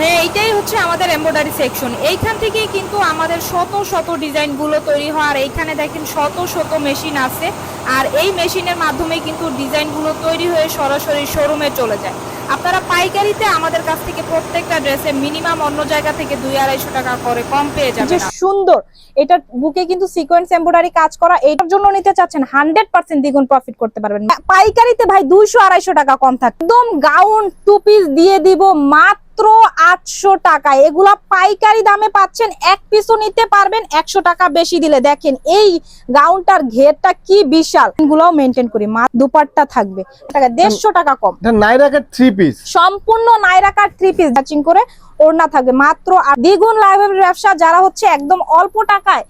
হ্যাঁ এইটাই হচ্ছে আমাদের এমব্রয়ডারি সেকশন এইখান থেকেই কিন্তু আমাদের শত শত ডিজাইনগুলো তৈরি হয় আর এইখানে দেখেন শত শত মেশিন আছে। আর এই মেশিনের মাধ্যমে কিন্তু ডিজাইনগুলো তৈরি হয়ে সরাসরি শোরুমে চলে যায়। আপনারা পাইকারিতে আমাদের কাছ থেকে প্রত্যেকটা ড্রেসে মিনিমাম অন্য জায়গা থেকে দুই আড়াইশো টাকা করে কম পেয়ে যে যাবেন সুন্দর এটা বুকে কিন্তু সিকোয়েন্স এমব্রয়ডারি কাজ করা এটার জন্য নিতে চাচ্ছেন হান্ড্রেড পার্সেন্ট দ্বিগুণ প্রফিট করতে পারবেন। পাইকারিতে ভাই দুইশো আড়াইশো টাকা কম থাকে। একদম গাউন টু পিস দিয়ে দিব মাত্র আটশো টাকা। এগুলা পাইকারি দামে পাচ্ছেন এক পিসও নিতে পারবেন একশো টাকা বেশি দিলে। দেখেন এই গাউনটার ঘেরটা কি বিশাল। গুলাও মেনটেন করি মা দুপাট্টা থাকবে। টাকা দেড়শো টাকা কম। নাইরাকের থ্রি পিস সম্পূর্ণ নাইরাকার থ্রি পিস ম্যাচিং করে ওড়না থাকবে। মাত্র আর দ্বিগুণ লাভের ব্যবসা যারা হচ্ছে একদম অল্প টাকায়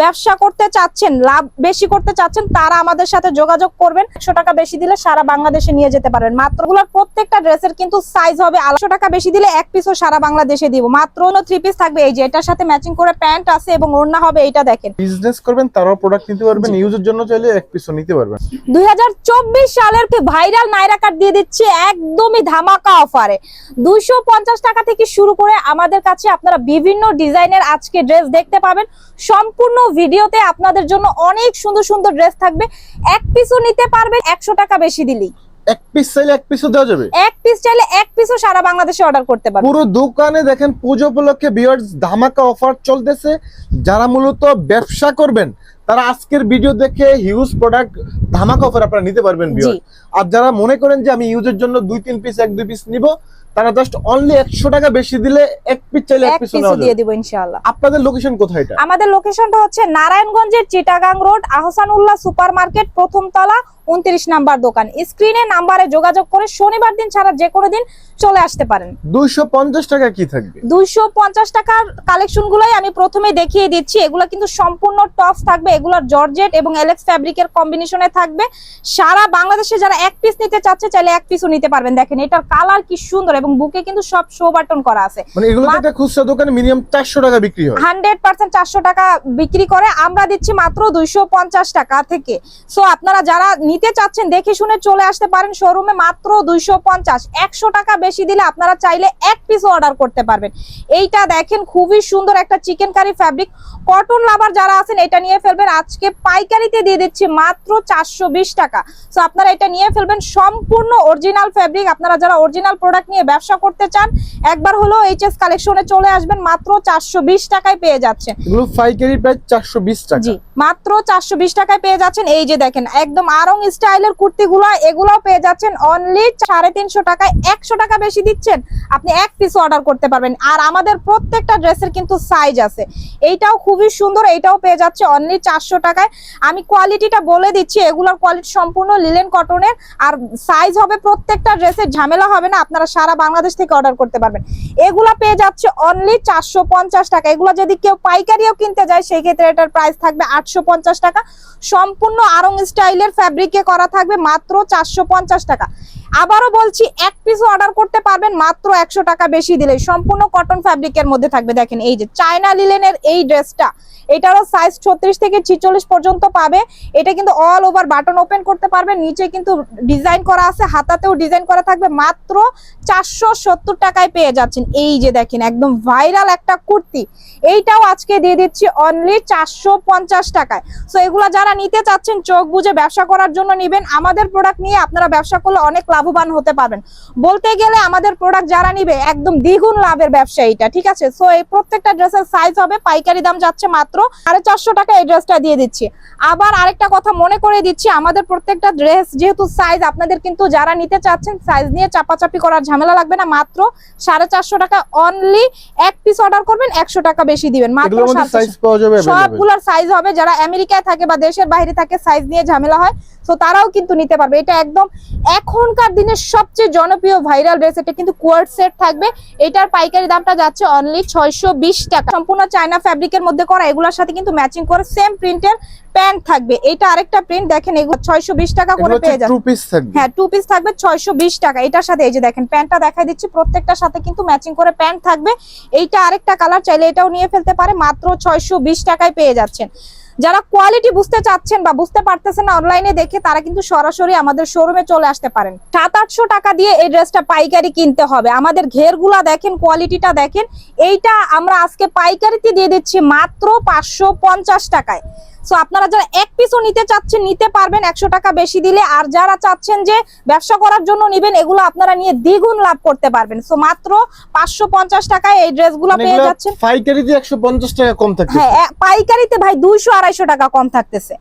ব্যবসা করতে চাচ্ছেন লাভ বেশি করতে চাচ্ছেন তারা আমাদের সাথে যোগাযোগ করবেন। একশো টাকা বেশি দিলে সারা বাংলাদেশে নিয়ে যেতে পারবেন। মাত্রগুলোর প্রত্যেকটা ড্রেসের কিন্তু সাইজ হবে আড়াইশো টাকা বেশি দিলে এক পিসও সারা বাংলাদেশে দিব। মাত্র থ্রি পিস থাকবে। এই যে এটার সাথে ম্যাচিং করে প্যান্ট আছে এবং ওড়না হবে এইটা দেখেন। বিজনেস করবেন তারাও প্রোডাক্ট নিতে পারবেন ইউজের জন্য চাইলে এক পিসও নিতে পারবেন। দুই হাজার চব্বিশ সালের কি ভাইরাল নাইরা কাট দিয়ে দিচ্ছে একদমই ধামাকা অফারে দুইশো পঞ্চাশ টাকা থেকে শুরু করে আমাদের কাছে আপনারা বিভিন্ন ডিজাইনের আজকে ড্রেস দেখতে পাবেন। সম্পূর্ণ ভিডিওতে আপনাদের জন্য অনেক সুন্দর সুন্দর ড্রেস থাকবে। এক পিসও নিতে পারবেন একশো টাকা বেশি দিলেই। এক পিস চাইলে এক পিসও দেওয়া যাবে? এক পিস চাইলে এক পিসও সারা বাংলাদেশে অর্ডার করতে পারবেন। পুরো দোকানে দেখেন পুজো উপলক্ষে বিয়ার্স ধামাকা অফার চলতেছে। যারা মূলত ব্যবসা করবেন তারা আজকের ভিডিও দেখে হিউজ প্রোডাক্ট ধামাকা অফার আপনারা নিতে পারবেন বিয়ার্স আর যারা মনে করেন যে আমি ইউজের জন্য দুই তিন পিস এক দুই পিস নিব তারা জাস্ট অনলি একশো টাকা বেশি দিলে এক পিস চাইলে এক পিস দিয়ে দিব ইনশাআল্লাহ। আপনাদের লোকেশন কোথায় এটা? আমাদের লোকেশনটা হচ্ছে নারায়ণগঞ্জের Chittagong road Ahsanullah super market প্রথম তলা উনত্রিশ নাম্বার দোকান। স্ক্রিনে নাম্বারে যোগাযোগ করে শনিবার দিন ছাড়া যে কোনো দিন চলে আসতে পারেন। দুইশো পঞ্চাশ টাকা কি থাকবে? দুইশো পঞ্চাশ টাকার কালেকশন গুলোই আমি প্রথমে দেখিয়ে দিচ্ছি। এগুলো কিন্তু সম্পূর্ণ টপস থাকবে। এগুলোর জর্জেট এবং এলেক্স ফ্যাব্রিকের কম্বিনেশনে থাকবে। সারা বাংলাদেশে যারা এক পিস নিতে চাচ্ছে চাইলে এক পিসও নিতে পারবেন। দেখেন এটার কালার কি সুন্দর এবং বুকে কিন্তু সব শো বাটন করা আছে। মানে এগুলো একটা খুচরা দোকানে মিনিমাম চারশো টাকা বিক্রি হয়। হান্ড্রেড পার্সেন্ট চারশো টাকা বিক্রি করে। আমরা দিচ্ছি মাত্র দুইশো পঞ্চাশ টাকা থেকে। সো আপনারা যারা নিতে চাচ্ছেন দেখে শুনে চলে আসতে পারেন শোরুমে মাত্র দুইশো পঞ্চাশ। একশো টাকা বেশি দিলে আপনারা চাইলে এক পিস অর্ডার করতে পারবেন। এইটা দেখেন খুবই সুন্দর একটা chicken curry fabric cotton lover যারা আছেন এটা নিয়ে ফেলবেন। আজকে পাইকারিতে দিয়ে দিচ্ছি মাত্র চারশো বিশ টাকা। সো আপনারা এটা নিয়ে ফেলবেন সম্পূর্ণ অরিজিনাল ফ্যাব্রিক আপনারা যারা অরিজিনাল প্রোডাক্ট নিয়ে ব্যবসা করতে চান একবার হলো এইচএস কালেকশনে চলে আসবেন মাত্র চারশো বিশ টাকায় পেয়ে যাচ্ছেন। পাইকারি প্রায় চারশো বিশ টাকা। জি মাত্র চারশো বিশ টাকায় পেয়ে যাচ্ছেন। এই যে দেখেন একদম আরং স্টাইলের কুর্তিগুলো, এগুলোও পেয়ে যাচ্ছেন অনলি সাড়ে তিনশো টাকায়। একশো টাকা বেশি দিচ্ছেন, আপনি এক পিস অর্ডার করতে পারবেন। আর আমাদের প্রত্যেকটা ড্রেসের কিন্তু সাইজ আছে। এইটাও খুবই সুন্দর, এইটাও পেয়ে যাচ্ছে অনলি চারশো টাকায়। আমি কোয়ালিটিটা বলে দিচ্ছি, এগুলোর কোয়ালিটি সম্পূর্ণ লিলেন কটনের আর সাইজ হবে প্রত্যেকটা ড্রেসের, ঝামেলা হবে না, আপনারা সারা বাংলাদেশ থেকে অর্ডার করতে পারবেন। এগুলো পেয়ে যাচ্ছে অনলি চারশো পঞ্চাশ টাকা। এগুলো যদি কেউ পাইকারিও কিনতে যায়, সেই ক্ষেত্রে এটার প্রাইস থাকবে আটশো পঞ্চাশ টাকা। সম্পূর্ণ আরং স্টাইলের ফ্যাব্রিকে করা থাকবে মাত্র চারশো পঞ্চাশ টাকা। আবারও বলছি, এক পিস অর্ডার করতে পারবেন, মাত্র একশো টাকা বেশি দিলে সম্পূর্ণ কটন ফ্যাব্রিকের মধ্যে থাকবে, দেখেন, এই যে চায়না লিলেনের এই ড্রেসটা এটারও সাইজ ছত্রিশ থেকে ছিচল্লিশ পর্যন্ত পাবে। এটা কিন্তু অল ওভার বাটন ওপেন করতে পারবে নিচে কিন্তু ডিজাইন করা আছে, হাতাতেও ডিজাইন করা থাকবে, মাত্র চারশো সত্তর টাকায় পেয়ে যাচ্ছেন। এই যে দেখেন, একদম ভাইরাল একটা কুর্তি। এইটাও আজকে দিয়ে দিচ্ছি অনলি চারশো পঞ্চাশ টাকায়। সো এগুলা যারা নিতে চাচ্ছেন, চোখ বুঝে ব্যবসা করার জন্য নিবেন। আমাদের প্রোডাক্ট নিয়ে আপনারা ব্যবসা করলে অনেক লাভবান হতে পারবেন। বলতে গেলে আমাদের প্রোডাক্ট যারা নিবে একদম দ্বিগুণ লাভের ব্যবসা এইটা ঠিক আছে? সো এই প্রত্যেকটা ড্রেসের সাইজ হবে পাইকারি দাম যাচ্ছে মাত্র সাড়ে চারশো টাকা এই ড্রেসটা দিয়ে দিচ্ছি। আবার আরেকটা কথা মনে করে দিচ্ছি আমাদের প্রত্যেকটা ড্রেস যেহেতু সাইজ আপনাদের কিন্তু যারা নিতে চাচ্ছেন সাইজ নিয়ে চাপাচাপি করার ঝামেলা লাগবে না মাত্র সাড়ে চারশো টাকা অনলি এক পিস অর্ডার করবেন একশো টাকা বেশি দিবেন মাত্র? সবগুলোর সাইজ হবে যারা আমেরিকায় থাকে বা দেশের বাইরে থাকে সাইজ নিয়ে ঝামেলা হয় তো তারাও কিন্তু নিতে পারবে। এটা একদম এখনকার দিনের সবচেয়ে জনপ্রিয় ভাইরাল ড্রেস। এটা কিন্তু কোয়ার্ড সেট থাকবে। এটার পাইকারি দামটা যাচ্ছে অনলি ছয়শো বিশ টাকা। সম্পূর্ণ চায়না ফ্যাব্রিকের মধ্যে করা এগুলোর সাথে কিন্তু ম্যাচিং করে সেম প্রিন্টের প্যান্ট থাকবে। এটা আরেকটা প্রিন্ট দেখেন এগুলো ছয়শো টাকা করে পেয়ে যাচ্ছে থাকবে। হ্যাঁ টু পিস থাকবে ছয়শো বিশ টাকা। এটার সাথে এই যে দেখেন প্যান্টটা দেখাই দিচ্ছি। প্রত্যেকটার সাথে কিন্তু ম্যাচিং করে প্যান্ট থাকবে। এইটা আরেকটা কালার চাইলে এটাও নিয়ে ফেলতে পারে। মাত্র ছয়শো বিশ টাকায় পেয়ে যাচ্ছেন। যারা কোয়ালিটি বুঝতে চাচ্ছেন বা বুঝতে পারতেছেন না অনলাইনে দেখে, তারা কিন্তু সরাসরি আমাদের শোরুমে চলে আসতে পারেন। সাত আটশো টাকা দিয়ে এই ড্রেসটা পাইকারি কিনতে হবে। আমাদের ঘেরগুলা দেখেন কোয়ালিটিটা দেখেন। এইটা আমরা আজকে পাইকারিতে দিয়ে দিচ্ছি মাত্র পাঁচশো পঞ্চাশ টাকায়। সো আপনারা যারা এক পিসও নিতে চাচ্ছেন নিতে পারবেন একশো টাকা বেশি দিলে। আর যারা চাচ্ছেন যে ব্যবসা করার জন্য নিবেন এগুলো আপনারা নিয়ে দ্বিগুণ লাভ করতে পারবেন। সো মাত্র পাঁচশো পঞ্চাশ টাকায় এই ড্রেসগুলো গুলো পেয়ে যাচ্ছেন। পাইকারিতে একশো পঞ্চাশ টাকা কম থাকে হ্যাঁ পাইকারিতে ভাই দুইশো আড়াইশো টাকা কম থাকতেছে।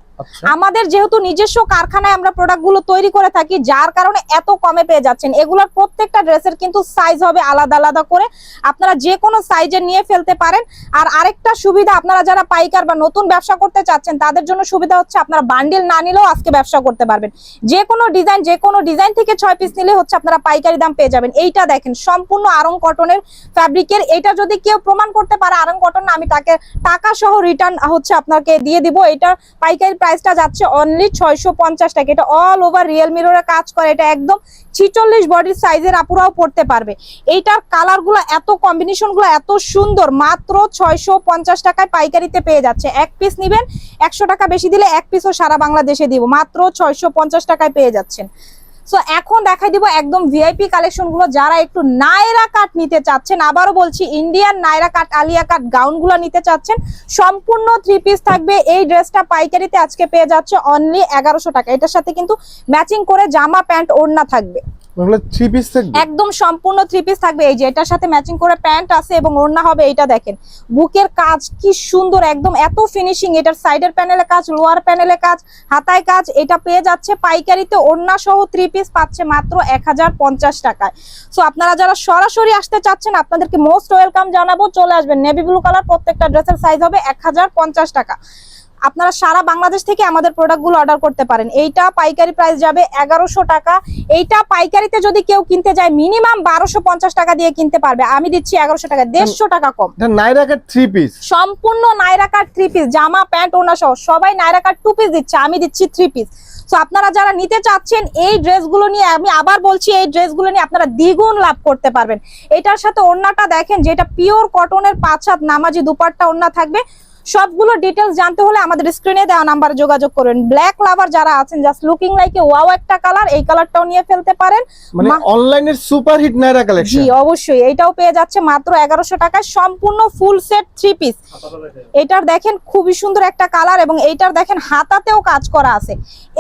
আমাদের যেহেতু নিজস্ব কারখানায় আমরা প্রোডাক্টগুলো তৈরি করে থাকি, যার কারণে এত কমে পেয়ে যাচ্ছেন। এগুলোর প্রত্যেকটা ড্রেসের কিন্তু সাইজ হবে আলাদা আলাদা করে। আপনারা যে কোনো সাইজে নিয়ে ফেলতে পারেন। আর আরেকটা সুবিধা, আপনারা যারা পাইকার বা নতুন ব্যবসা করতে চাচ্ছেন, তাদের জন্য সুবিধা হচ্ছে আপনারা বান্ডিল না নিলেও আজকে ব্যবসা করতে পারবেন। যে কোনো ডিজাইন যে কোনো ডিজাইন থেকে ছয় পিস নিলে হচ্ছে আপনারা পাইকারি দাম পেয়ে যাবেন। এইটা দেখেন, সম্পূর্ণ আরং কটনের ফ্যাব্রিকের এটা যদি কেউ প্রমাণ করতে পারে আরং কটন আমি তাকে টাকা সহ রিটার্ন হচ্ছে আপনাকে দিয়ে দিব। এটা পাইকারি প্রাইসটা যাচ্ছে অনলি ছয়শো পঞ্চাশ টাকা। এটা অল ওভার রিয়েল মিররে কাজ করে। এটা একদম ছিচল্লিশ বডির সাইজের আপুরাও পড়তে পারবে। এইটার কালারগুলো এত কম্বিনেশনগুলো এত সুন্দর, মাত্র ছয়শো পঞ্চাশ টাকায় পাইকারিতে পেয়ে যাচ্ছে। এক পিস নিবেন, একশো টাকা বেশি দিলে এক পিসও সারা বাংলাদেশে দিব। মাত্র ছয়শো পঞ্চাশ টাকায় পেয়ে যাচ্ছেন। সো এখন দেখাই দিব একদম ভিআইপি কালেকশনগুলো যারা একটু নায়রা কাট নিতে চাচ্ছেন। আবারও বলছি Indian Naira cut Alia cut গাউনগুলো নিতে চাচ্ছেন। সম্পূর্ণ থ্রি পিস থাকবে। এই ড্রেসটা পাইকারিতে আজকে পেয়ে যাচ্ছে অনলি এগারোশো টাকা। এটার সাথে কিন্তু ম্যাচিং করে জামা, প্যান্ট, ওড়না থাকবে। একদম সম্পূর্ণ থাকবে। এই যে এটার সাথে ম্যাচিং করে প্যান্ট আছে এবং ওড়না হবে এইটা দেখেন। বুকের কাজ কি সুন্দর, একদম এত ফিনিশিং এটার সাইডের কাজ লোয়ার কাজ, হাতায় কাজ, এটা পেয়ে যাচ্ছে পাইকারিতে। ওড়না সহ থ্রি পিস পাচ্ছে মাত্র এক হাজার পঞ্চাশ টাকায়। সো আপনারা যারা সরাসরি আসতে চাচ্ছেন, আপনাদেরকে মোস্ট ওয়েলকাম জানাব। চলে আসবেন নেভি ব্লু কালার প্রত্যেকটা ড্রেসের সাইজ হবে এক হাজার পঞ্চাশ টাকা। আপনারা সারা বাংলাদেশ থেকে আমাদের প্রোডাক্টগুলো অর্ডার করতে পারেন। এইটা পাইকারি প্রাইস যাবে এগারোশো টাকা। এইটা পাইকারিতে যদি কেউ কিনতে যায় মিনিমাম বারোশো পঞ্চাশ টাকা দিয়ে কিনতে পারবে। আমি দিচ্ছি এগারোশো টাকা দেড়শো টাকা কম। নাইরাকার থ্রি পিস সম্পূর্ণ নাইরাকার থ্রি পিস জামা প্যান্ট ওনা সহ সবাই নাইরাকার টু পিস দিচ্ছে আমি দিচ্ছি থ্রি পিস তো আপনারা যারা নিতে চাচ্ছেন এই ড্রেসগুলো নিয়ে আমি আবার বলছি এই ড্রেসগুলো নিয়ে আপনারা দ্বিগুণ লাভ করতে পারবেন। এটার সাথে ওড়নাটা দেখেন যেটা পিওর কটনের পাঁচ হাত নামাজি দুপাট্টা ওড়না থাকবে। সবগুলো ডিটেলস জানতে হলে আমাদের স্ক্রিনে দেওয়া নাম্বারে যোগাযোগ করবেন ব্ল্যাক লাভার যারা আছেন just looking like a wow একটা কালার এই কালারটাও নিয়ে ফেলতে পারেন। মানে অনলাইনের সুপার হিট নাইরা জি অবশ্যই। এটাও পেয়ে যাচ্ছে মাত্র এগারোশো টাকায়। সম্পূর্ণ ফুল সেট থ্রি পিস এটার দেখেন খুবই সুন্দর একটা কালার এবং এইটার দেখেন হাতাতেও কাজ করা আছে।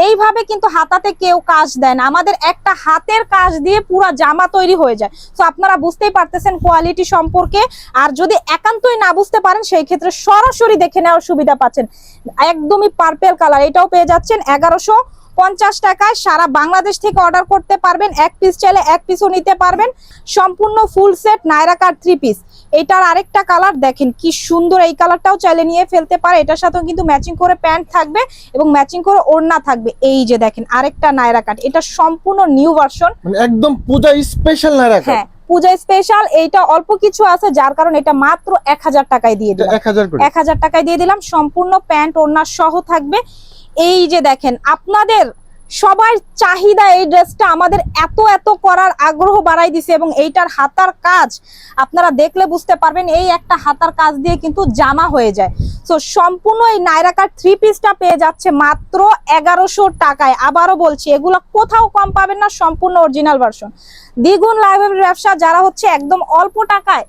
এইভাবে কিন্তু হাতাতে কেউ কাজ দেন আমাদের একটা হাতের কাজ দিয়ে পুরো জামা তৈরি হয়ে যায়। তো আপনারা বুঝতেই পারতেছেন কোয়ালিটি সম্পর্কে। আর যদি একান্তই না বুঝতে পারেন সেই ক্ষেত্রে সরাসরি দেখে নেওয়ার সুবিধা পাচ্ছেন। একদমই পার্পেল কালার এটাও পেয়ে যাচ্ছেন এগারোশো পঞ্চাশ টাকায়। সারা বাংলাদেশ থেকে অর্ডার করতে পারবেন এক পিস চাইলে এক পিসও নিতে পারবেন। সম্পূর্ণ full set Naira cut three piece এটার আরেকটা কালার দেখেন কি সুন্দর এই কালারটাও চাইলে নিয়ে ফেলতে পারে। এটার সাথেও কিন্তু ম্যাচিং করে প্যান্ট থাকবে এবং ম্যাচিং করে ওড়না থাকবে। এই যে দেখেন আরেকটা নায়রা কাট এটা সম্পূর্ণ নিউ ভার্সন মানে একদম পূজা স্পেশাল কাট। হ্যাঁ পূজা স্পেশাল এইটা অল্প কিছু আছে যার কারণে এটা মাত্র এক হাজার টাকায় দিয়ে দিলাম। এক হাজার টাকায় দিয়ে দিলাম সম্পূর্ণ প্যান্ট ওড়না সহ থাকবে। এই যে দেখেন আপনাদের সবার চাহিদা এই ড্রেসটা আমাদের এত এত করার আগ্রহ বাড়াই দিছে এবং এইটার হাতার কাজ আপনারা দেখলে বুঝতে পারবেন, এই একটা হাতার কাজ দিয়ে কিন্তু জামা হয়ে যায়। তো সম্পূর্ণ এই নাইরাকার থ্রি পিসটা পেয়ে যাচ্ছে মাত্র এগারোশো টাকায়। আবারও বলছি, এগুলো কোথাও কম পাবেন না, সম্পূর্ণ অরিজিনাল ভার্সন দ্বিগুণ লাইব্রেরি ব্যবসা যারা হচ্ছে একদম অল্প টাকায়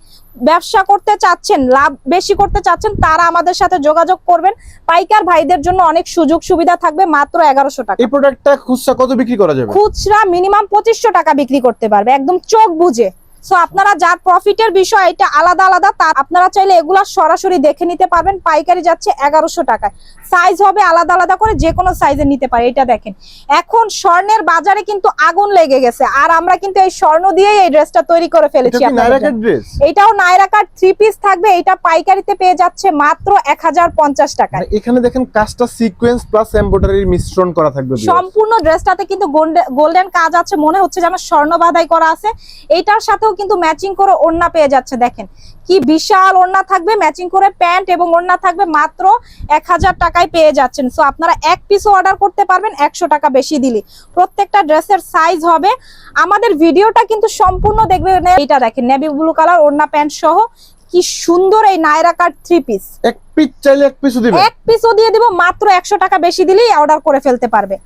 ব্যবসা করতে চাচ্ছেন লাভ বেশি করতে চাচ্ছেন তারা আমাদের সাথে যোগাযোগ করবেন। পাইকার ভাইদের জন্য অনেক সুযোগ সুবিধা থাকবে মাত্র এগারোশো টাকা। এই প্রোডাক্টটা খুচরা কত বিক্রি করা যাবে? খুচরা মিনিমাম পঁচিশশো টাকা বিক্রি করতে পারবে একদম চোখ বুঝে সো আপনারা যার প্রফিটের বিষয় এটা আলাদা আলাদা তার আপনারা চাইলে এগুলা সরাসরি দেখে নিতে পারবেন। পাইকারি যাচ্ছে এগারোশো টাকায়। সাইজ হবে আলাদা আলাদা করে যে কোনো সাইজে নিতে পারে এটা দেখেন। এখন স্বর্ণের বাজারে কিন্তু আগুন লেগে গেছে। আর আমরা কিন্তু এই স্বর্ণ দিয়েই এই ড্রেসটা তৈরি করে ফেলেছি এটাও নাইরা কাট থ্রি পিস থাকবে এটা পাইকারিতে পেয়ে যাচ্ছে মাত্র এক হাজার পঞ্চাশ টাকায়। এখানে দেখেন কাজটা সিকোয়েন্স প্লাস এমব্রয়ডারির মিশ্রণ করা থাকবে। সম্পূর্ণ ড্রেসটাতে কিন্তু গোল্ডেন কাজ আছে। মনে হচ্ছে যেন স্বর্ণ বাধাই করা আছে। এটার সাথেও কিন্তু ম্যাচিং করে ওড়না পেয়ে যাচ্ছে, দেখেন। কি বিশাল ওড়না থাকবে ম্যাচিং করে প্যান্ট এবং ওড়না থাকবে মাত্র এক হাজার টাকায় পেয়ে যাচ্ছেন। সো আপনারা এক পিসও অর্ডার করতে পারবেন, একশো টাকা বেশি দিলে। প্রত্যেকটা ড্রেসের সাইজ হবে। আমাদের ভিডিওটা কিন্তু সম্পূর্ণ দেখবেন, এইটা দেখেন নেভি ব্লু কালার ওড়না প্যান্ট সহ। কি সুন্দর এই Naira cut three piece piece চাইলে এক পিসও দিবেন এক পিসও দিয়ে দিব মাত্র একশো টাকা বেশি দিলেই অর্ডার করে ফেলতে পারবে।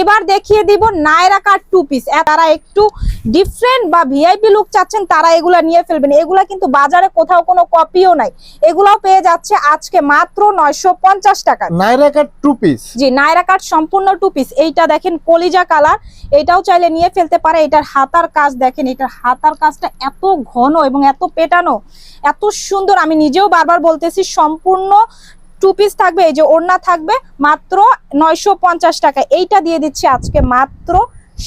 এবার দেখিয়ে দিব নায়রা কাট টু পিস তারা একটু ডিফারেন্ট বা ভিআইপি লুক চাচ্ছেন তারা এগুলা নিয়ে ফেলবেন। এগুলা কিন্তু বাজারে কোথাও কোনো কপিও নাই। এগুলাও পেয়ে যাচ্ছে আজকে মাত্র নয়শো পঞ্চাশ টাকা। নাইরা কাট টু পিস জি নায়রা কাট সম্পূর্ণ টু পিস এইটা দেখেন কলিজা কালার এটাও চাইলে নিয়ে ফেলতে পারে। এটার হাতার কাজ দেখেন এটার হাতার কাজটা এত ঘন এবং এত পেটানো এত সুন্দর। আমি নিজেও বারবার বলতেছি সম্পূর্ণ টু পিস থাকবে, এই যে ওড়না থাকবে, মাত্র নয়শো পঞ্চাশ টাকা। এইটা দিয়ে দিচ্ছি আজকে মাত্র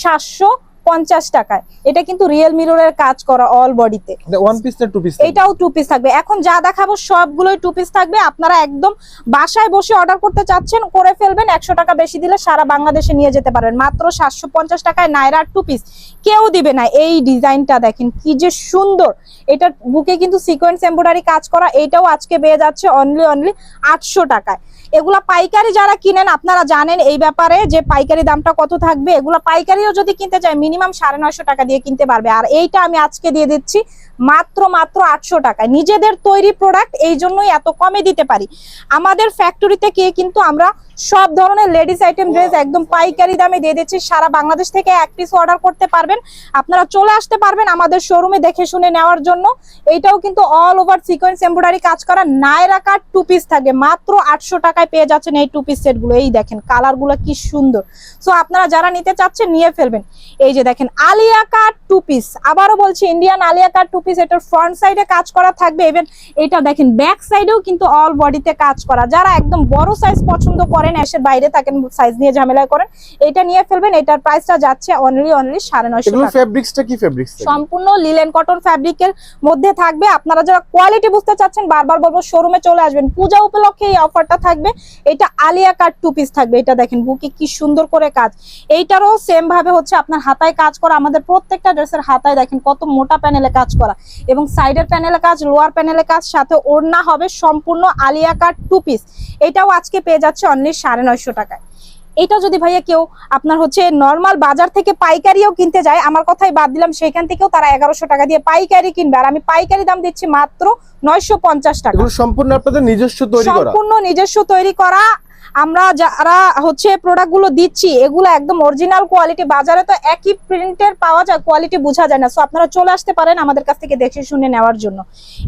সাতশো পঞ্চাশ টাকায়। এটা কিন্তু রিয়েল মিররের কাজ করা অল বডিতে ওয়ান পিস না টু পিস এটাও টু পিস থাকবে। এখন যা দেখাবো সবগুলোই টু পিস থাকবে। আপনারা একদম বাসায় বসে অর্ডার করতে চাচ্ছেন করে ফেলবেন। একশো টাকা বেশি দিলে সারা বাংলাদেশে নিয়ে যেতে পারবেন। মাত্র সাতশো পঞ্চাশ টাকায় নাইরার টু পিস কেউ দিবে না। এই ডিজাইনটা দেখেন কি যে সুন্দর। এটা বুকে কিন্তু সিকোয়েন্স এম্ব্রয়ডারি কাজ করা। এটাও আজকে পেয়ে যাচ্ছে অনলি অনলি আটশো টাকায়। এগুলা পাইকারি যারা কিনেন, আপনারা জানেন এই ব্যাপারে যে পাইকারি দামটা কত থাকবে। এগুলা পাইকারিও যদি কিনতে চায়, মিনিমাম সাড়ে নয়শো টাকা দিয়ে কিনতে পারবে। আর এইটা আমি আজকে দিয়ে দিচ্ছি মাত্র মাত্র আটশো টাকায়। নিজেদের তৈরি প্রোডাক্ট এই জন্যই এত কমে দিতে পারি। আমাদের ফ্যাক্টরিতে কে কিন্তু আমরা সব ধরনের লেডিস আইটেম ড্রেস একদম পাইকারি দামে দিয়ে দিচ্ছি। সারা বাংলাদেশ থেকে এক পিস অর্ডার করতে পারবেন। আপনারা চলে আসতে পারবেন আমাদের শোরুমে দেখে শুনে নেওয়ার জন্য। এইটাও কিন্তু অল ওভার সিকোয়েন্স এমব্রয়ডারি কাজ করা। নায়রা কাট টু পিস থাকে। মাত্র আটশো টাকায় পেয়ে যাচ্ছেন এই টু পিস সেটগুলো এই দেখেন কালারগুলো কি সুন্দর। সো আপনারা যারা নিতে চাচ্ছেন নিয়ে ফেলবেন। এই যে দেখেন আলিয়া কাট টু পিস আবারও বলছি Indian Alia cut two piece এটার ফ্রন্ট সাইডে কাজ করা থাকবে। ইভেন এটা দেখেন ব্যাক সাইডেও কিন্তু অল বডিতে কাজ করা। যারা একদম বড় সাইজ পছন্দ করেন এসের বাইরে থাকেন সাইজ নিয়ে ঝামেলা করেন এটা নিয়ে ফেলবেন। এটার প্রাইসটা যাচ্ছে অনলি অনলি সাড়ে নয়শো ফেব্রিক্সটা কি ফেব্রিক্স সম্পূর্ণ লিলেন কটন ফ্যাব্রিকের মধ্যে থাকবে। আপনারা যারা কোয়ালিটি বুঝতে চাচ্ছেন বারবার বলব শোরুমে চলে আসবেন। পূজা উপলক্ষে এই অফারটা থাকবে। এটা আলিয়া কাট টু পিস থাকবে, এটা দেখেন বুকে কি সুন্দর করে কাজ। এইটারও সেম ভাবে হচ্ছে আপনার হাতায় কাজ করা, আমাদের প্রত্যেকটা ড্রেসের হাতায় দেখেন কত মোটা প্যানেলে কাজ করা। এবং সাইডের প্যানেলে কাজ লোয়ার প্যানেলে কাজ, সাথে ওড়না হবে সম্পূর্ণ আলিয়া কাট টু পিস এটাও আজকে পেয়ে যাচ্ছে অনলি সাড়ে নয়শো টাকায়। এটা যদি ভাইয়া কেউ আপনার হচ্ছে নর্মাল বাজার থেকে পাইকারিও কিনতে যায় আমার কথাই বাদ দিলাম সেখান থেকেও তারা এগারোশো টাকা দিয়ে পাইকারি কিনবে। আর আমি পাইকারি দাম দিচ্ছি মাত্র নয়শো পঞ্চাশ টাকা। সম্পূর্ণ আপনাদের নিজস্ব তৈরি সম্পূর্ণ নিজস্ব তৈরি করা আমরা যারা হচ্ছে প্রোডাক্টগুলো দিচ্ছি, এগুলো একদম অরিজিনাল কোয়ালিটি বাজারে তো একই প্রিন্টের পাওয়া যায় কোয়ালিটি বোঝা যায় না। সো আপনারা চলে আসতে পারেন আমাদের কাছ থেকে দেখে শুনে নেওয়ার জন্য।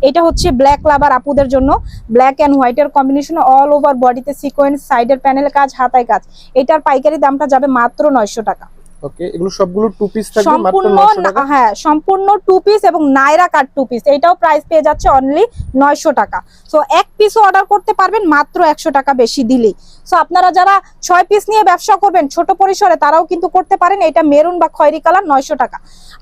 এটা হচ্ছে ব্ল্যাক লাভার আপুদের জন্য। ব্ল্যাক অ্যান্ড হোয়াইটের কম্বিনেশন অল ওভার বডিতে সিকোয়েন্স সাইডের প্যানেল কাজ, হাতায় কাজ। এটার পাইকারি দামটা যাবে মাত্র নয়শো টাকা। ওকে এগুলো সবগুলো টু পিস থাকবে সম্পূর্ণ 900 হ্যাঁ সম্পূর্ণ টু পিস এবং নাইরা কাট টু পিস এটাও প্রাইস পেয়ে যাচ্ছে অনলি নয়শো টাকা। সো এক পিসও অর্ডার করতে পারবেন মাত্র একশো টাকা বেশি দিলেই। সো আপনারা যারা ছয় পিস নিয়ে ব্যবসা করবেন ছোট পরিসরে তারাও কিন্তু করতে পারেন এটা মেরুন বা খয়েরি কালার নয়শো টাকা।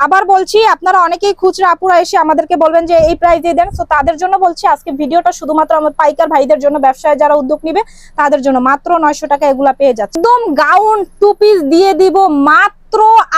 আবার বলছি আপনারা অনেকেই খুচরা আপুরা এসে আমাদেরকে বলবেন যে এই প্রাইস দিয়ে দেন। সো তাদের জন্য বলছি আজকে ভিডিওটা শুধুমাত্র আমার পাইকার ভাইদের জন্য ব্যবসায় যারা উদ্যোগ নিবে তাদের জন্য মাত্র নয়শো টাকা এগুলা পেয়ে যাচ্ছে। একদম গাউন টু পিস দিয়ে দিব মাত্র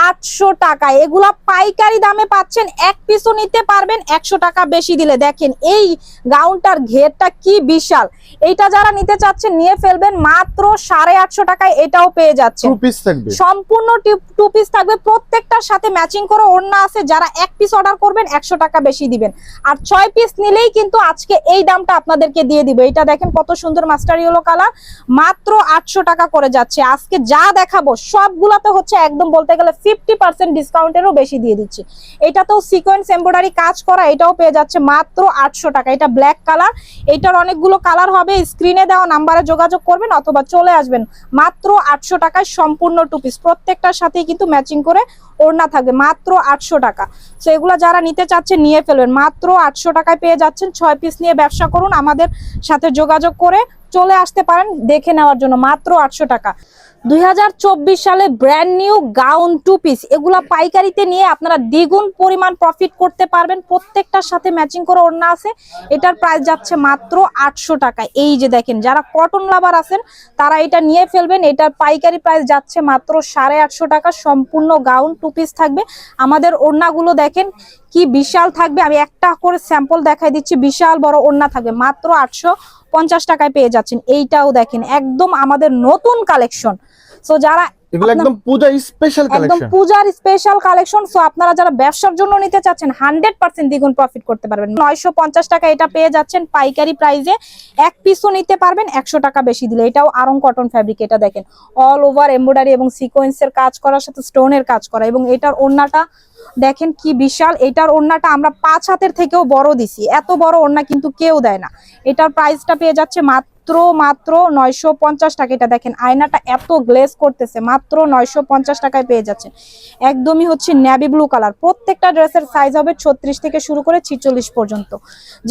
আটশো টাকা। এগুলা পাইকারি দামে পাচ্ছেন এক পিসও নিতে পারবেন একশো টাকা বেশি দিলে। দেখেন এই গাউনটার ঘেরটা কি বিশাল। এইটা যারা নিতে চাচ্ছেন নিয়ে ফেলবেন মাত্র সাড়ে আটশো টাকায় এটাও পেয়ে থাকবে। সম্পূর্ণ টু পিস থাকবে। প্রত্যেকটার সাথে ম্যাচিং করে ওড়না আছে যারা এক পিস অর্ডার করবেন একশো টাকা বেশি দিবেন। আর ছয় পিস নিলেই কিন্তু আজকে এই দামটা আপনাদেরকে দিয়ে দিব। এটা দেখেন কত সুন্দর মাস্টার ইয়েলো কালার মাত্র আটশো টাকা করে যাচ্ছে। আজকে যা দেখাবো সবগুলাতে হচ্ছে একদম বলতে গেলে ফিফটি পার্সেন্ট ডিসকাউন্টেরও বেশি দিয়ে দিচ্ছি। এটাতেও সিকোয়েন্স এমব্রয়ডারি কাজ করা, এটাও পেয়ে যাচ্ছে মাত্র আটশো টাকা। এটা ব্ল্যাক কালার এটার অনেকগুলো কালার হবে। স্ক্রিনে দেওয়া নাম্বারে যোগাযোগ করবেন অথবা চলে আসবেন। মাত্র আটশো টাকায় সম্পূর্ণ টু পিস প্রত্যেকটার সাথে কিন্তু ম্যাচিং করে ওড়না থাকবে। মাত্র আটশো টাকা। তো এগুলো যারা নিতে চাচ্ছেন নিয়ে ফেলবেন। মাত্র আটশো টাকায় পেয়ে যাচ্ছেন ছয় পিস নিয়ে ব্যবসা করুন। আমাদের সাথে যোগাযোগ করে চলে আসতে পারেন। দেখে নেওয়ার জন্য মাত্র আটশো টাকা। দু হাজার চব্বিশ সালে brand new gown two piece এগুলা পাইকারিতে নিয়ে আপনারা দ্বিগুণ পরিমাণ প্রফিট করতে পারবেন। প্রত্যেকটার সাথে ম্যাচিং করে ওড়না আছে। এটার প্রাইস যাচ্ছে মাত্র আটশো টাকা। এই যে দেখেন, যারা কটন লাভার আছেন, তারা এটা নিয়ে ফেলবেন। এটার পাইকারি প্রাইস যাচ্ছে মাত্র সাড়ে আটশো টাকা। সম্পূর্ণ গাউন টু পিস থাকবে। আমাদের ওড়নাগুলো দেখেন, কি বিশাল থাকবে। আমি একটা করে স্যাম্পল দেখাই দিচ্ছি। বিশাল বড় ওড়না থাকবে। মাত্র আটশো পঞ্চাশ টাকায় পেয়ে যাচ্ছেন। এইটাও দেখেন একদম আমাদের নতুন কালেকশন সো যারা এগুলো একদম পূজা স্পেশাল একদম পূজার স্পেশাল কালেকশন সো আপনারা যারা ব্যবসার জন্য নিতে চাচ্ছেন হান্ড্রেড পার্সেন্ট দ্বিগুণ প্রফিট করতে পারবেন। নয়শো পঞ্চাশ টাকা এটা পেয়ে যাচ্ছেন পাইকারি প্রাইসে এক পিসও নিতে পারবেন একশো টাকা বেশি দিলে। এটাও আরং কটন ফ্যাব্রিক এটা দেখেন অল ওভার এমব্রয়ডারি এবং সিকোয়েন্সের কাজ করার সাথে স্টোনের কাজ করা। এবং এটার ওড়নাটা দেখেন কি বিশাল এটার ওড়নাটা আমরা পাঁচ হাতের থেকেও বড় দিছি। এত বড় ওড়না কিন্তু কেউ দেয় না। এটার প্রাইসটা পেয়ে যাচ্ছে মাত্র মাত্র মাত্র নয়শো পঞ্চাশ টাকা। এটা দেখেন, আয়নাটা এত গ্লেজ করতেছে, মাত্র নয়শো পঞ্চাশ টাকায় পেয়ে যাচ্ছেন একদমই হচ্ছে ন্যাভি ব্লু কালার প্রত্যেকটা ড্রেসের সাইজ হবে ছত্রিশ থেকে শুরু করে ছিচল্লিশ পর্যন্ত।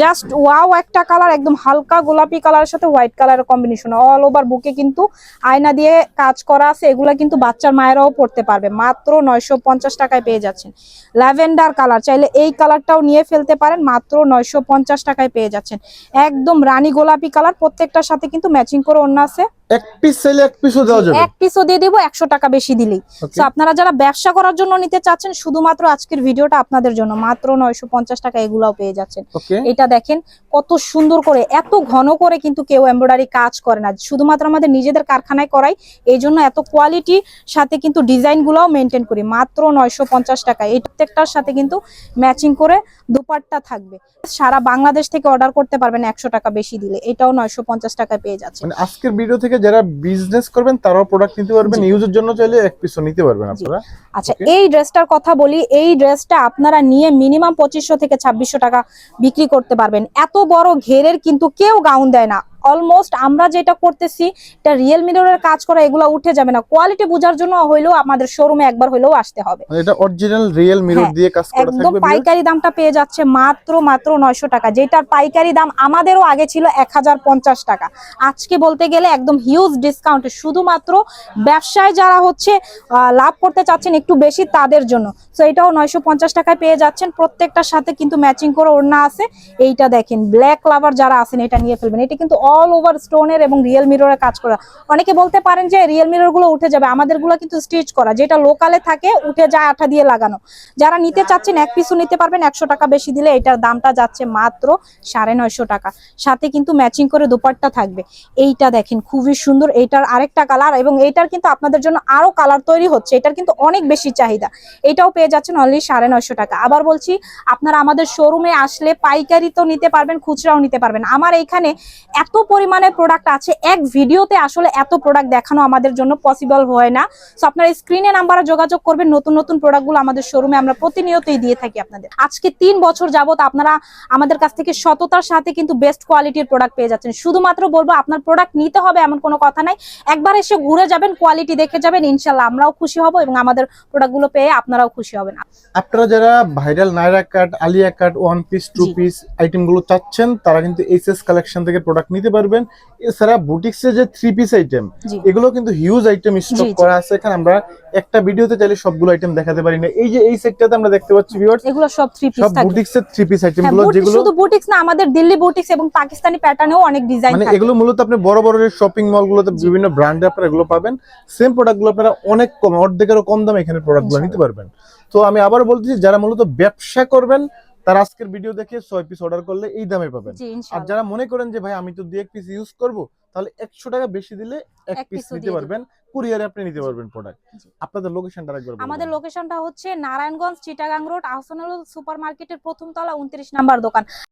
জাস্ট ওয়াও একটা কালার একদম হালকা গোলাপি কালারের সাথে হোয়াইট কালারের কম্বিনেশন অল ওভার বুকে কিন্তু আয়না দিয়ে কাজ করা আছে, এগুলা কিন্তু বাচ্চার মায়েরাও পড়তে পারবে। মাত্র নয়শো পঞ্চাশ টাকায় পেয়ে যাচ্ছেন। ল্যাভেন্ডার কালার চাইলে এই কালারটাও নিয়ে ফেলতে পারেন, মাত্র নয়শো পঞ্চাশ টাকায় পেয়ে যাচ্ছেন। একদম রানী গোলাপি কালার সাথে কিন্তু ম্যাচিং করে অন্য আছে। এক পিস চাইলে এক পিসও দেওয়া যাবে? এক পিসও দিয়ে দিব একশো টাকা বেশি দিলেই। তো আপনারা যারা ব্যবসা করার জন্য নিতে চাচ্ছেন শুধুমাত্র আজকের ভিডিওটা আপনাদের জন্য। মাত্র নয়শো পঞ্চাশ টাকা এগুলাও পেয়ে যাচ্ছেন। এটা দেখেন কত সুন্দর করে এত ঘন করে কিন্তু কেউ এমব্রয়ডারি কাজ করে না। শুধুমাত্র আমাদের নিজেদের কারখানায় করাই এই জন্য এত কোয়ালিটি সাথে কিন্তু ডিজাইন গুলাও মেনটেন করি। মাত্র নয়শো পঞ্চাশ টাকা। এই প্রত্যেকটার সাথে কিন্তু ম্যাচিং করে দুপাট্টা থাকবে। সারা বাংলাদেশ থেকে অর্ডার করতে পারবেন একশো টাকা বেশি দিলে। এটাও নয়শো পঞ্চাশ টাকায় পেয়ে যাচ্ছে মানে আজকের ভিডিও থেকে যারা বিজনেস করবেন তারাও প্রোডাক্ট নিতে পারবেন। ইউজের জন্য চাইলে এক পিসও নিতে পারবেন আপনারা। আচ্ছা এই ড্রেসটার কথা বলি এই ড্রেসটা আপনারা নিয়ে মিনিমাম পঁচিশশো থেকে ছাব্বিশশো টাকা বিক্রি করতে পারবেন। এত বড় ঘেরের কিন্তু কেউ গাউন দেয় না। অলমোস্ট আমরা যেটা করতেছি এটা রিয়েল মিররের কাজ করা এগুলো উঠে যাবে না। কোয়ালিটি বোঝার জন্য হইলেও আমাদের শোরুমে একবার হইলেও আসতে হবে। মানে এটা অরিজিনাল রিয়েল মিরর দিয়ে কাজ করা থাকবে viewers। পাইকারি দামটা পেয়ে যাচ্ছে মাত্র মাত্র নয়শো টাকা। যেটার পাইকারি দাম আমাদেরও আগে ছিল এক হাজার পঞ্চাশ টাকা। আজকে বলতে গেলে একদম হিউজ ডিসকাউন্টে শুধুমাত্র ব্যবসায় যারা হচ্ছে লাভ করতে চাচ্ছেন একটু বেশি তাদের জন্য। তো এটাও নয়শো পঞ্চাশ টাকায় পেয়ে যাচ্ছেন। প্রত্যেকটার সাথে কিন্তু ম্যাচিং করে ওড়না আছে। এইটা দেখেন ব্ল্যাক লাভার যারা আছেন এটা নিয়ে ফেলবেন। এটা কিন্তু অল ওভার স্টোনের এবং রিয়েল মিররের কাজ করা। অনেকে বলতে পারেন যে রিয়েল মিররগুলো উঠে যাবে আমাদেরগুলো কিন্তু স্টিচ করা, যেটা লোকালে থাকে উঠে যায় আঠা দিয়ে লাগানো। যারা নিতে চাচ্ছেন, এক পিসও নিতে পারবেন, একশো টাকা বেশি দিলে এটার দামটা যাচ্ছে মাত্র সাড়ে নয়শো টাকা। সাথে কিন্তু ম্যাচিং করে দুপাট্টা থাকবে। এইটা দেখেন, খুবই সুন্দর। এইটার আরেকটা কালার এবং এইটার কিন্তু আপনাদের জন্য আরও কালার তৈরি হচ্ছে। এটার কিন্তু অনেক বেশি চাহিদা। এটাও পেয়ে যাচ্ছেন অনলি সাড়ে নয়শো টাকা। আবার বলছি, আপনারা আমাদের শোরুমে আসলে পাইকারি তো নিতে পারবেন, খুচরাও নিতে পারবেন। আমার এখানে এত পরিমাণে প্রোডাক্ট আছে। এক ভিডিওতে আসলে এত প্রোডাক্ট দেখানো আমাদের জন্য পসিবল হয় না। সো আপনারা স্ক্রিনে নাম্বারে যোগাযোগ করবেন। নতুন নতুন প্রোডাক্টগুলো আমাদের শোরুমে আমরা প্রতিনিয়তই দিয়ে থাকি আপনাদের। আজকে তিন বছর যাবত আপনারা আমাদের কাছ থেকে সততার সাথে কিন্তু বেস্ট কোয়ালিটির প্রোডাক্ট পেয়ে যাচ্ছেন। শুধুমাত্র বলব আপনার প্রোডাক্ট নিতে হবে এমন কোনো কথা নাই। একবার এসে ঘুরে যাবেন কোয়ালিটি দেখে যাবেন ইনশাল্লাহ আমরাও খুশি হব এবং আমাদের প্রোডাক্টগুলো পেয়ে আপনারাও খুশি হবেন। আপনারা যারা viral Naira cut Alia cut one piece two piece আইটেমগুলো চাচ্ছেন তারা কিন্তু এইচএস কালেকশন থেকে প্রোডাক্ট নিতে পারবেন। এছাড়া বুটিক্সে যে থ্রি পিস আইটেম এগুলো কিন্তু হিউজ আইটেম স্টক করা আছে। এখানে আমরা একটা ভিডিওতে চাইলে সবগুলো আইটেম দেখাতে পারি না। এই যে এই সেটটাতে আমরা দেখতে পাচ্ছি ভিউয়ার্স এগুলো সব থ্রি পিস সব থাকবে বুটিক্সের থ্রি পিস আইটেমগুলো যেগুলো শুধু বুটিক্স না আমাদের দিল্লি বুটিক্স এবং পাকিস্তানি প্যাটার্নেও অনেক ডিজাইন মানে এগুলো মূলত আপনি বড় বড় শপিং মলগুলোতে বিভিন্ন ব্র্যান্ডে আপনারা এগুলো পাবেন। সেম প্রোডাক্টগুলো আপনারা অনেক কম অর্ধেকেরও কম দামে এখানে প্রোডাক্টগুলো নিতে পারবেন। তো আমি আবার বলতেছি যারা মূলত ব্যবসা করবেন তারা আজকের ভিডিও দেখে ছয় পিস অর্ডার করলে এই দামে পাবেন। আর যারা মনে করেন যে ভাই আমি তো দুই এক পিস ইউজ করব তাহলে একশো টাকা বেশি দিলে এক পিস নিতে পারবেন কুরিয়ারে আপনি নিতে পারবেন প্রোডাক্ট আপনাদের লোকেশনটা একবার। আমাদের লোকেশনটা হচ্ছে নারায়ণগঞ্জ চিটাগাং রোড আহসানুল সুপার মার্কেটের প্রথম তলা উনত্রিশ নাম্বার দোকান।